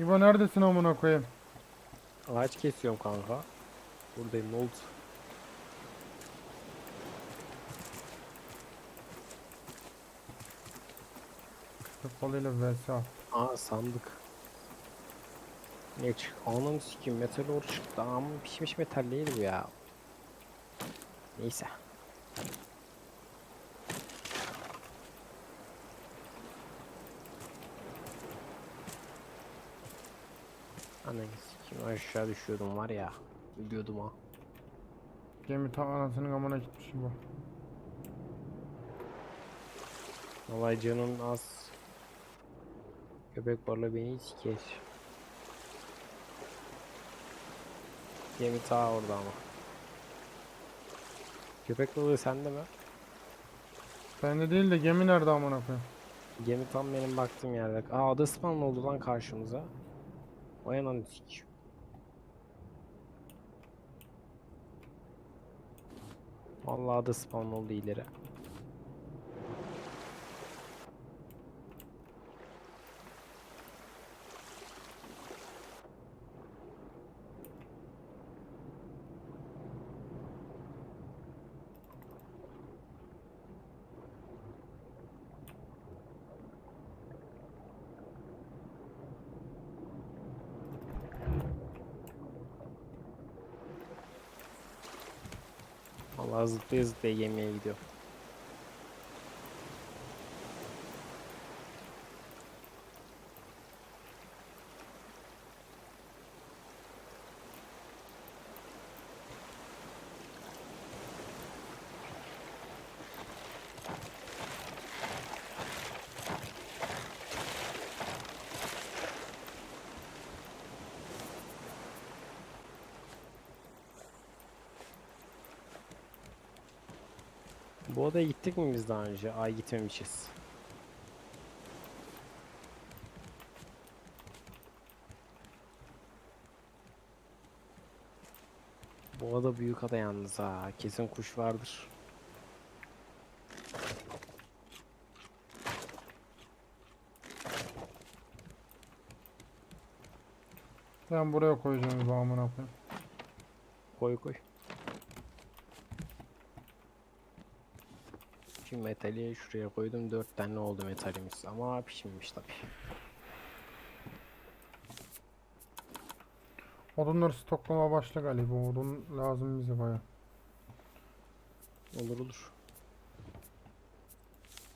İbo neredesin amına koyayım? Ağaç kesiyorum kanka. Buradayım ne oldu? Kapalıyla vs at. Aa sandık. Ne çık? Ananı sikim metal or çıktı ama pişmiş metal değil bu ya. Neyse. Ananı aşağı düşüyordum var ya. Ölüyordum ha. Gemi tam anasının amına gitmiş İbo. Vallahi canın az. Köpek balığı beni siker. Gemi ta orada ama. Köpek balığı sende mi? Bende değil de gemi nerede amına koyayım? Gemi tam benim baktığım yerde. Aa ada spawn oldu lan karşımıza. O yanan sik. Vallahi ada spawn oldu ileri. Vallahi zıplaya zıplaya gemiye gidiyor. Bu odaya gittik mi biz daha önce? Ay gitmemişiz. Bu ada büyük ada yalnız ha. Kesin kuş vardır. Ben buraya koyacağım İbo amına koyayım. Koy koy. Şimdi metali şuraya koydum. Dört tane oldu metalimiz. Ama pişmemiş tabii. Odunları stoklama başla galiba. Odun lazım bize baya. Olur olur.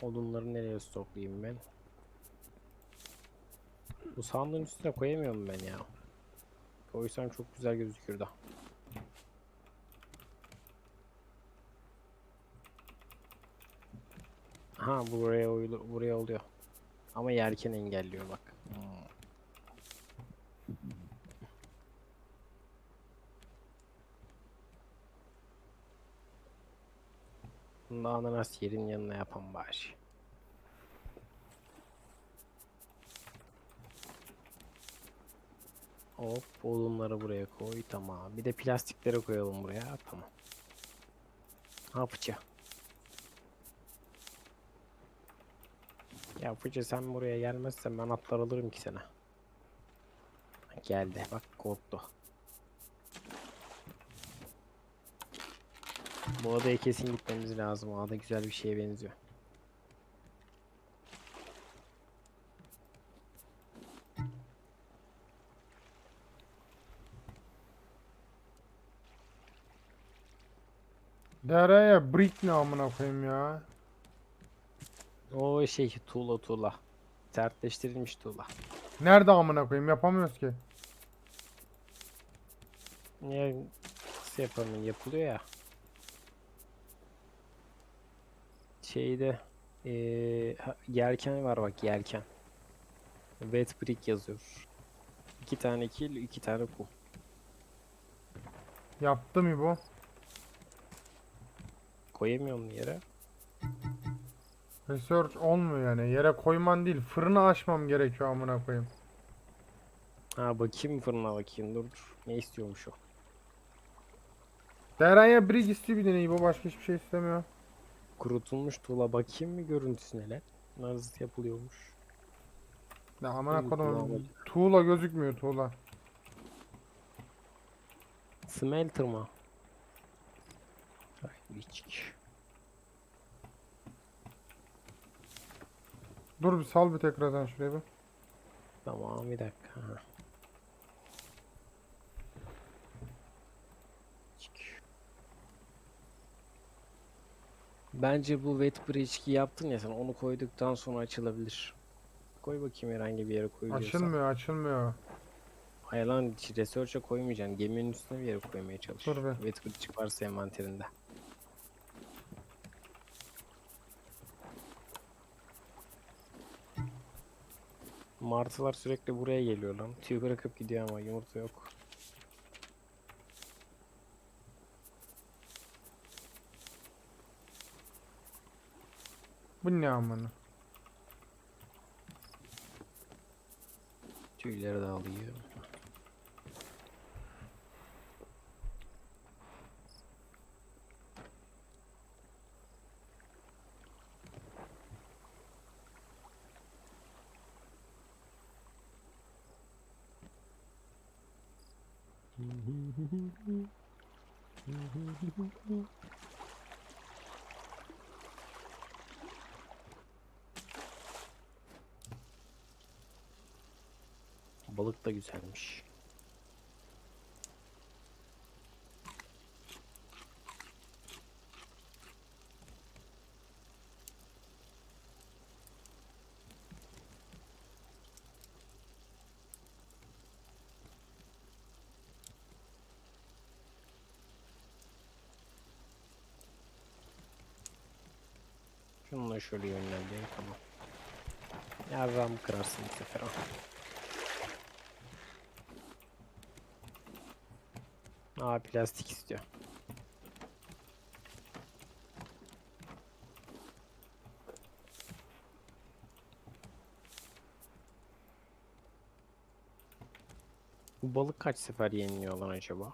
Odunları nereye stoklayayım ben? Bu sandığın üstüne koyamıyorum ben ya. Koysam çok güzel gözükür da. Ha buraya oyulu- buraya oluyor. Ama yerken engelliyor bak. Hmm. Da ananas yerin yanına yapan bari. Hop odunları buraya koy tamam. Bir de plastikleri koyalım buraya tamam. Ha fıçı. Ya fıçı sen buraya gelmezsen ben atlar alırım ki sana. Geldi bak korktu. Bu odaya kesin gitmemiz lazım. Ada güzel bir şeye benziyor. Dereye brick ne amına koyayım ya? O şey tuğla tuğla. Sertleştirilmiş tuğla. Nerede amına koyayım? Yapamıyoruz ki. Niye nasıl yapalım yapılıyor ya. Şeyde ha- yelken var bak yelken. Wet brick yazıyor. İki tane kil, iki tane kum. Yaptım İbo. Koyamıyorum yere. Research olmuyor yani. Yere koyman değil. Fırını açmam gerekiyor amına koyayım. Ha bakayım fırına bakayım dur dur. Ne istiyormuş o? Dereye brick istiyor bir tane İbo. Başka hiçbir şey istemiyor. Kurutulmuş tuğla bakayım mı görüntüsüne lan? Nasıl yapılıyormuş? Ya amına lava. tuğla gözükmüyor tuğla. Smelter mı? Ay, hiç. Dur bir sal bir tekrardan şuraya bir. Tamam bir dakika. ha. Bence bu wet bridge'i yaptın ya sen onu koyduktan sonra açılabilir. Koy bakayım herhangi bir yere koyuyorsan. Açılmıyor açılmıyor. Hayır lan hiç research'e koymayacaksın. Geminin üstüne bir yere koymaya çalış. Dur be. Wet bridge varsa envanterinde. Martılar sürekli buraya geliyor lan. Tüy bırakıp gidiyor ama yumurta yok. Bu ne amına? Tüyleri de alıyor. Balık da güzelmiş. Şununla şöyle yönlendireyim tamam. Yarram kırarsın bu sefer. ah. Aa plastik istiyor. Bu balık kaç sefer yeniliyor lan acaba?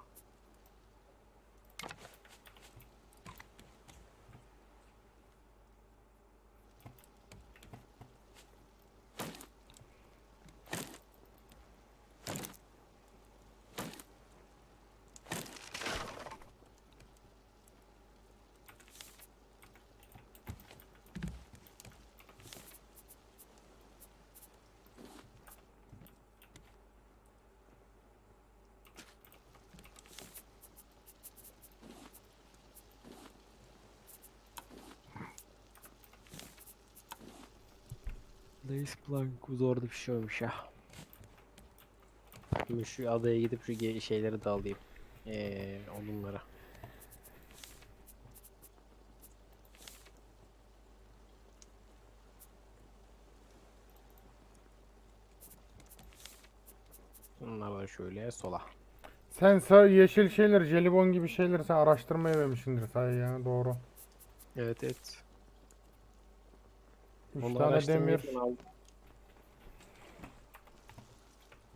Lace Blanc zor bir şey olmuş ya. Şimdi şu adaya gidip şu şeyleri de alayım. Eee odunları. Bunlar da şöyle sola. Sen sağ yeşil şeyler, jelibon gibi şeyleri sen araştırmaya vermişsindir say ya doğru. Evet evet. Üç Onu tane demir.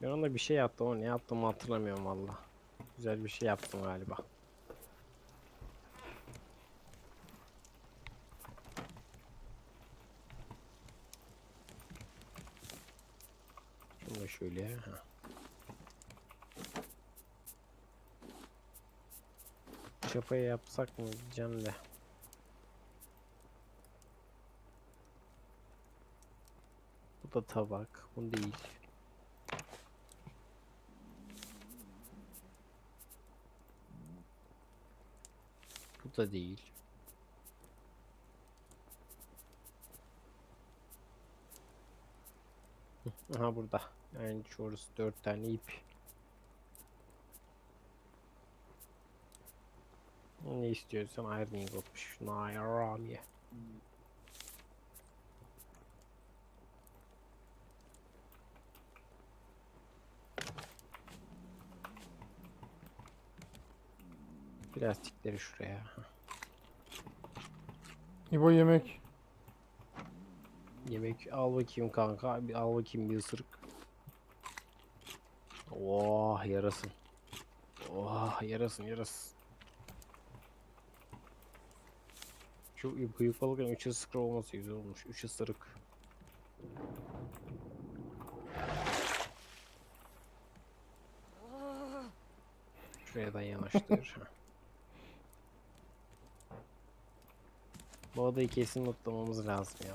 ben onda bir şey yaptım ama ne yaptığımı hatırlamıyorum valla. Güzel bir şey yaptım galiba. Şunu da şöyle. Ha. Çapayı yapsak mı diyeceğim de. Bu da tabak. Bu değil. Bu da değil. Aha burada. Yani şurası dört tane ip. Ne istiyorsan ironing olmuş. Nairami. Plastikleri şuraya. İbo yemek. Yemek al bakayım kanka. Bir al bakayım bir ısırık. Oh yarasın. Oh yarasın yarasın. Şu büyük balıkın 3 ısırık olması güzel olmuş. 3 ısırık. Şuraya da yanaştır. Bu adayı kesin mutlamamız lazım ya.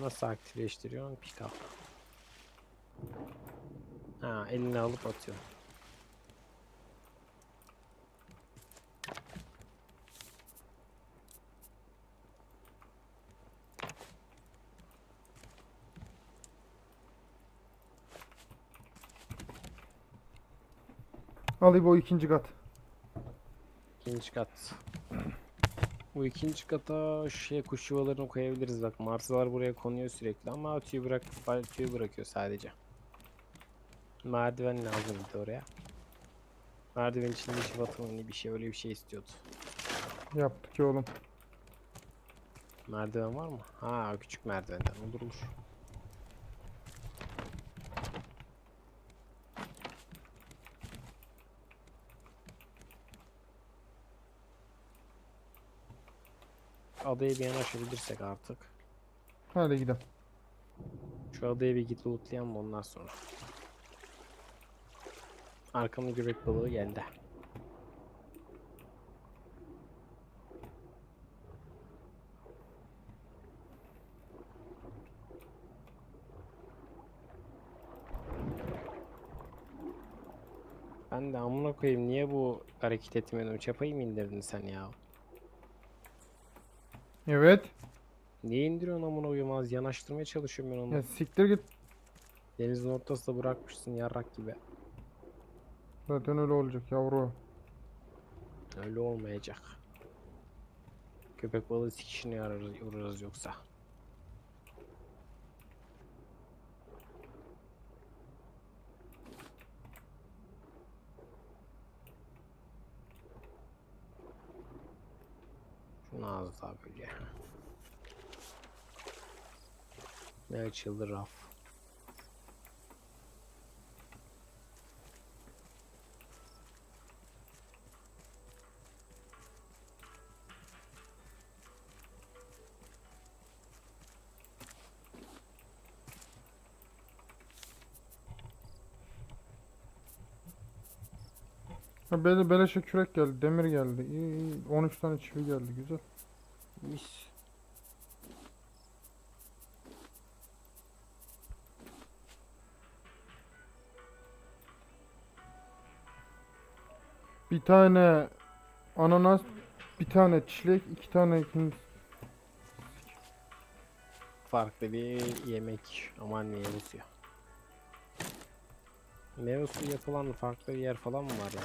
Nasıl aktifleştiriyorsun? Pick up. Ha, eline alıp atıyor. Al İbo ikinci kat. İkinci kat. Bu ikinci kata şey kuş yuvalarını koyabiliriz bak. Marslar buraya konuyor sürekli ama tüy bırak tüy bırakıyor sadece. Merdiven lazım bir de oraya. Merdiven içinde işi batımını bir şey öyle bir şey istiyordu. Yaptık ki oğlum. Merdiven var mı? Ha küçük merdivenden olur olur. Adaya bir yanaşabilirsek artık. Hadi gidelim. Şu adaya bir git lootlayalım ondan sonra. Arkamda göbek balığı geldi. Ben de amına koyayım niye bu hareket etmiyorum? Çapayı mı indirdin sen ya? Evet. Niye indiriyorsun amına koyayım az yanaştırmaya çalışıyorum ben onu. Ya siktir git. Denizin ortasında bırakmışsın yarrak gibi. Zaten öyle olacak yavru. Öyle olmayacak. Köpek balığı sikişini ararız, uğrarız yoksa. Şunu az daha böyle. Ne açıldı raf. Ha bele, beleşe kürek geldi. Demir geldi. İyi, iyi. 13 tane çivi geldi. Güzel. Mis. Bir tane ananas, bir tane çilek, iki tane ikinci. farklı bir yemek. Aman meyve suyu. Meyve suyu yapılan farklı bir yer falan mı var ya?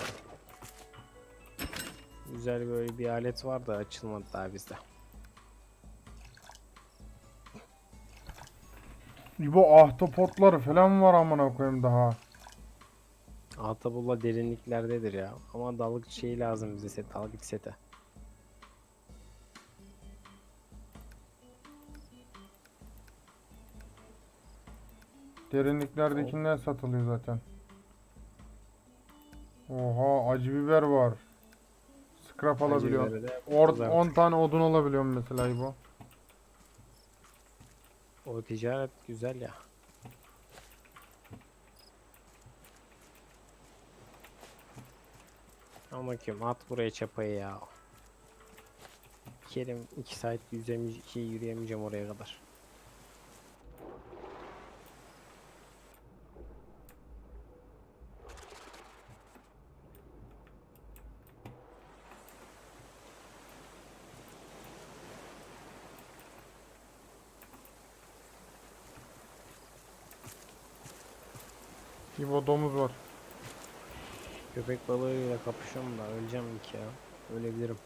Güzel böyle bir alet var da açılmadı daha bizde. Bu ahtapotları falan var amına koyayım daha. Atabulla derinliklerdedir ya. Ama dalgıç şeyi lazım bize set, dalgıç seti. Derinliklerdekinden satılıyor zaten. Oha acı biber var. Scrap alabiliyorum. Or güzel. 10 tane odun alabiliyorum mesela bu. O ticaret güzel ya. Ama bakayım at buraya çapayı ya. Kerim 2 saat yüzemey şey, yürüyemeyeceğim oraya kadar. İbo domuz var. Köpek balığıyla kapışıyorum da öleceğim ilk ya. Ölebilirim.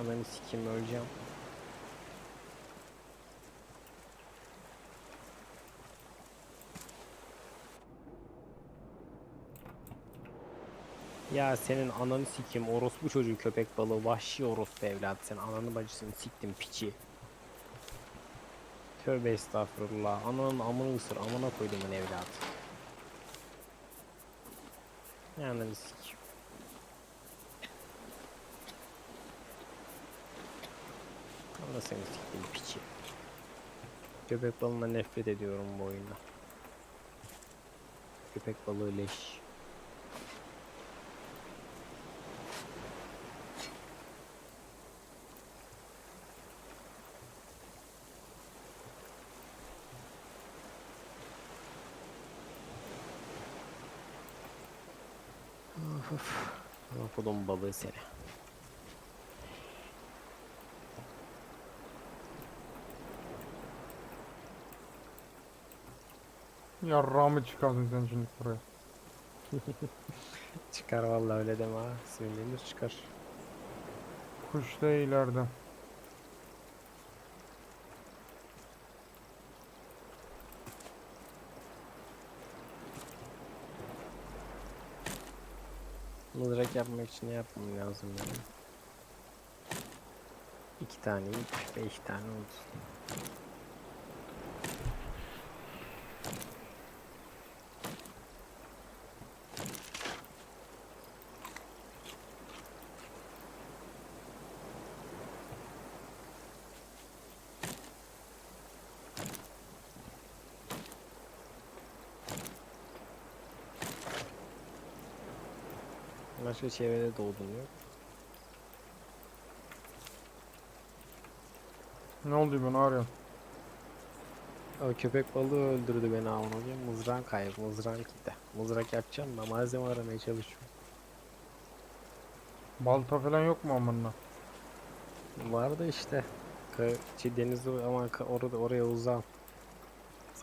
Ananı sikeyim öleceğim. Ya senin ananı sikeyim orospu çocuğu köpek balığı vahşi orospu evladı sen ananı bacısını siktim piçi. Tövbe estağfurullah. Ananın amını ısır. Amına koydumun evladı. Yani sik. Allah seni sikeyim piçi. Köpek balığına nefret ediyorum bu oyunda. Köpek balığı leş. Okudum balığı seni. Yarrağımı çıkardın sen şimdi buraya. Çıkar vallahi öyle deme ha. Sinirlenir çıkar. Kuş da ileride. Mızrak yapmak için ne yapmam lazım yani? İki tane ip, beş tane oldu. Başka çevrede doğdun yok. Ne oldu ben arıyorum. O köpek balığı öldürdü beni avun hocam. Mızrağım kayıp, mızrağım gitti. Mızrak yapacağım da malzeme aramaya çalışıyorum. Balta falan yok mu amına? Vardı işte. Ka- şey, denizde ama orada oraya. Nasıl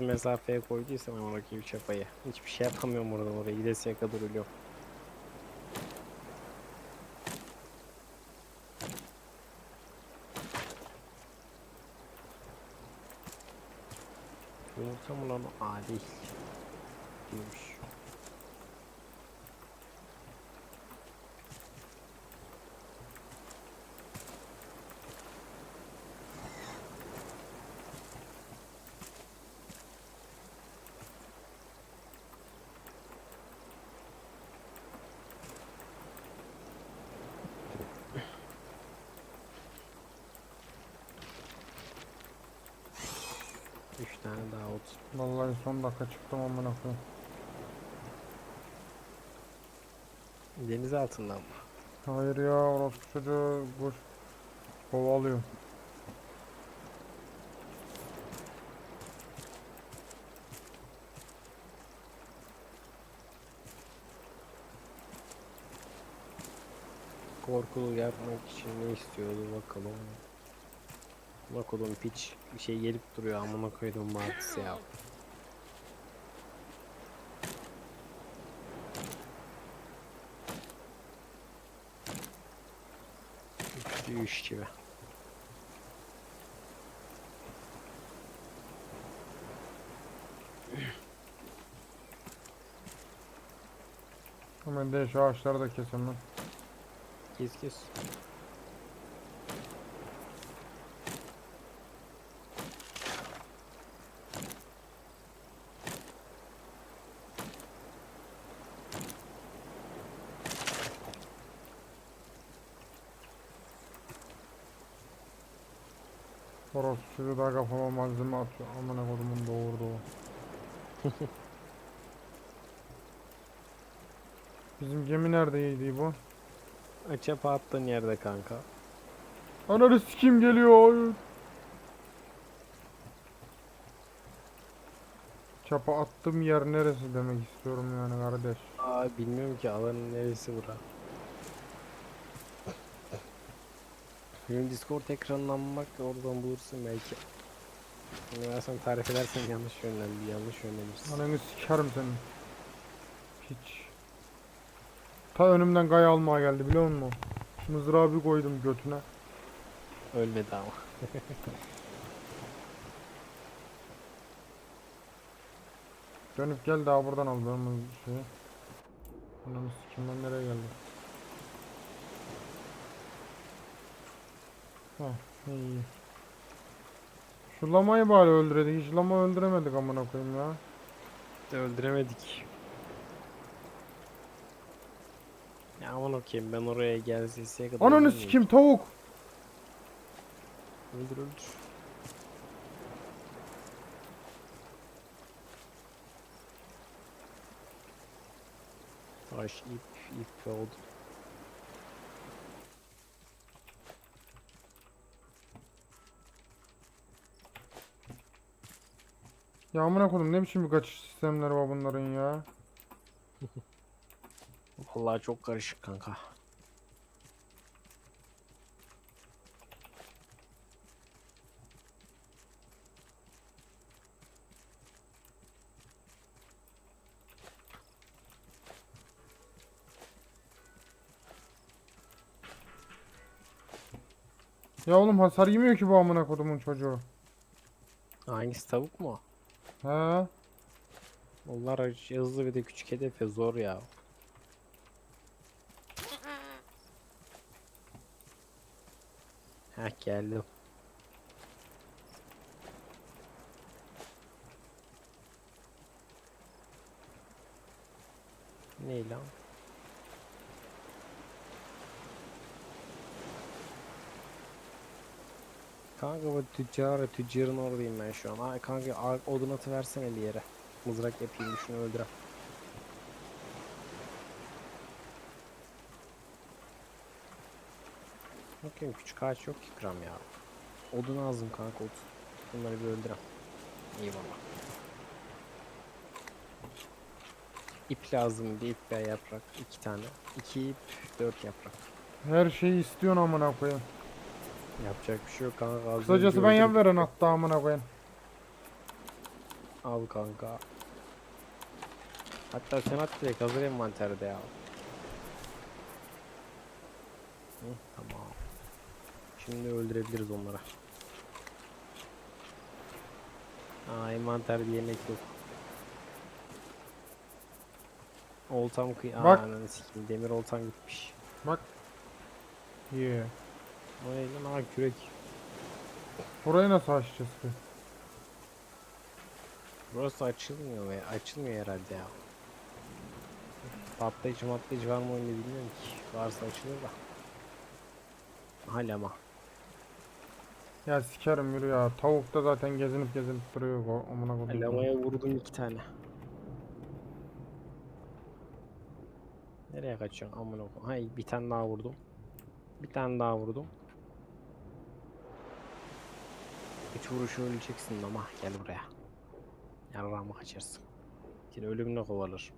mesafeye koyduysam ama rakip çapayı. Hiçbir şey yapamıyorum oradan oraya. Gidesiye kadar ölüyorum. Yumurta mı lan o? Aa değil. Diyormuş. 3 tane daha olsun. Vallahi son dakika çıktım amına koyayım. Deniz altından mı? Hayır ya orospu çocuğu kuş kovalıyor. Korkulu yapmak için ne istiyordu bakalım. Bakalım piç bir şey gelip duruyor amına koydum martısı ya. Üç gibi. Hemen de şu ağaçları da keselim lan. Kes kes. Daha kafama malzeme atıyor. Amına kodumun doğurdu o. Bizim gemi neredeydi bu? Çapa attığın yerde kanka. Ananı sikim geliyor. Çapa attığım yer neresi demek istiyorum yani kardeş. Aa bilmiyorum ki alanın neresi bura. Benim Discord ekranından bak oradan bulursun belki. Ya sen tarif edersen yanlış yönlendi, yanlış yönlenirsin. Ananı sikerim senin. Hiç. Ta önümden gaya almaya geldi biliyor musun? Mızrağı bir koydum götüne. Ölmedi ama. Dönüp gel daha buradan al benim şeyi. Ananı sikim ben nereye geldim? Heh iyi. Şu lamayı bari öldüredik. Hiç lama öldüremedik amına koyayım ya. Öldüremedik. Ya aman okuyayım ben oraya gelsesiye kadar Ananı öldürmeyeyim. sikim tavuk. Öldür öldür. Taş, ip, ip ve odun. Ya amına koydum ne biçim bir kaçış sistemleri var bunların ya. Vallahi çok karışık kanka. Ya oğlum hasar yemiyor ki bu amına kodumun çocuğu. Hangisi tavuk mu? He. Onlar hızlı bir de küçük hedef ya zor ya. Heh geldim. Ne lan? Kanka bu tüccar, tüccarın oradayım ben şu an. Ay kanka odun atı versene bir yere. Mızrak yapayım şunu öldürem. Bakayım küçük ağaç yok ki kram ya. Odun lazım kanka odun. Bunları bir öldürem. Eyvallah. İp lazım bir ip ve yaprak. iki tane. İki ip, dört yaprak. Her şeyi istiyorsun amına koyayım. Yapacak bir şey yok kanka. az Kısacası önce ben öldürdük. veren hatta amına koyayım. Al kanka. Hatta sen at direkt hazır envanterde ya. Hı, tamam. Şimdi öldürebiliriz onları. Aa envanterde yemek yok. Oltam kıy... Aa, Bak. ananı sikeyim, demir oltam gitmiş. Yeah. O ne lan kürek. Burayı nasıl açacağız ki? Burası açılmıyor ve açılmıyor herhalde ya. Patlayıcı matlayıcı var mı oyunda bilmiyorum ki. Varsa açılır da. Hala ama. Ya sikerim yürü ya. Tavuk da zaten gezinip gezinip duruyor bu amına koyayım. Lamaya vurdum iki tane. Nereye kaçıyorsun amına koyayım? Hay bir tane daha vurdum. Bir tane daha vurdum. Üç vuruşu öleceksin ama gel buraya. Yarrağımı kaçarsın. Seni ölümle kovalar.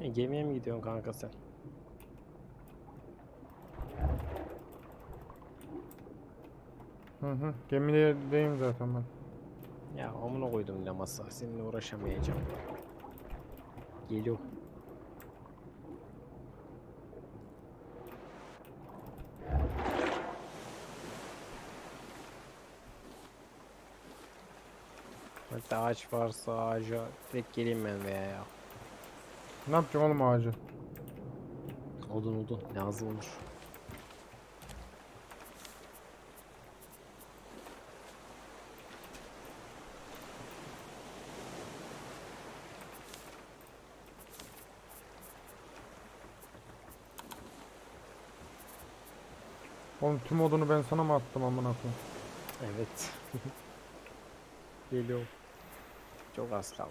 E, gemiye mi gidiyorsun kanka sen? Hı hı. Gemideyim zaten ben. Ya amına koydum lamasa. Seninle uğraşamayacağım. Geliyorum. Hatta ağaç varsa ağaca direkt geleyim ben veya ya. Ne yapacağım oğlum ağacı? Odun odun lazım olur. Oğlum tüm odunu ben sana mı attım amına koyayım? Evet. Geliyorum. Çok az kaldı.